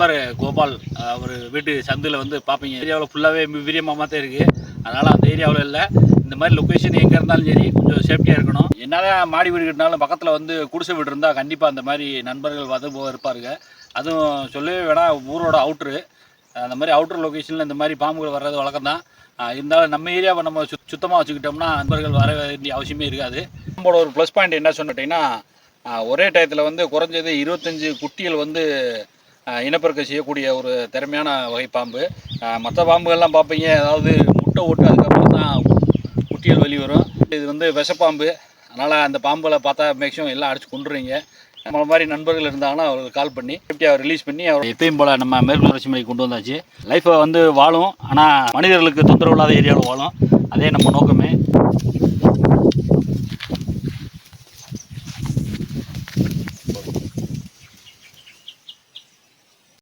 நண்பர் கோபால் அவர் வீட்டு சந்தில் வந்து பார்ப்பீங்க ஏரியாவில் ஃபுல்லாகவே விரியமாக தான் இருக்குது அதனால் அந்த ஏரியாவில் இல்லை. இந்த மாதிரி லொக்கேஷன் எங்கே இருந்தாலும் சரி கொஞ்சம் சேஃப்டியாக இருக்கணும். என்னதான் மாடி வீடு கட்டினாலும் பக்கத்தில் வந்து குடிசை வீடு இருந்தால் கண்டிப்பாக அந்த மாதிரி நண்பர்கள் வந்து போ- இருப்பாருங்க. அதுவும் சொல்லவே வேணாம் ஊரோட அவுட்ரு அந்த மாதிரி அவுட்டர் லொக்கேஷனில் இந்த மாதிரி பாம்புகள் வர்றது வழக்கம் தான் இருந்தாலும் நம்ம ஏரியாவை நம்ம சு சுத்தமாக வச்சுக்கிட்டோம்னா நண்பர்கள் வர வேண்டிய அவசியமே இருக்காது. நம்மளோட ஒரு ப்ளஸ் பாயிண்ட் என்ன சொன்னிட்டிங்கன்னா ஒரே டயத்தில் வந்து குறைஞ்சது இருபத்தஞ்சு குட்டிகள் வந்து இனப்பெருக்கம் செய்யக்கூடிய ஒரு திறமையான வகை பாம்பு. மற்ற பாம்புகள்லாம் பார்ப்பீங்க அதாவது முட்டை ஓட்டு அதுக்கப்புறம் தான் குட்டிகள் வெளி வரும். இது வந்து விஷப்பாம்பு. அதனால் அந்த பாம்புகளை பார்த்தா மேக்ஸிமம் எல்லாம் அடிச்சு கொண்டுருவீங்க நம்மள மாதிரி நண்பர்கள் இருந்தாங்கன்னா அவருக்கு கால் பண்ணி சேஃப்டியாக ரிலீஸ் பண்ணி அவர் எப்பயும் போல் நம்ம மேற்கு தொடர்ச்சி மலைக்கு கொண்டு வந்தாச்சு. லைஃப்பை வந்து வாழும் ஆனால் மனிதர்களுக்கு தொந்தரவு இல்லாத ஏரியாவில் வாழும். அதே நம்ம நோக்கமே.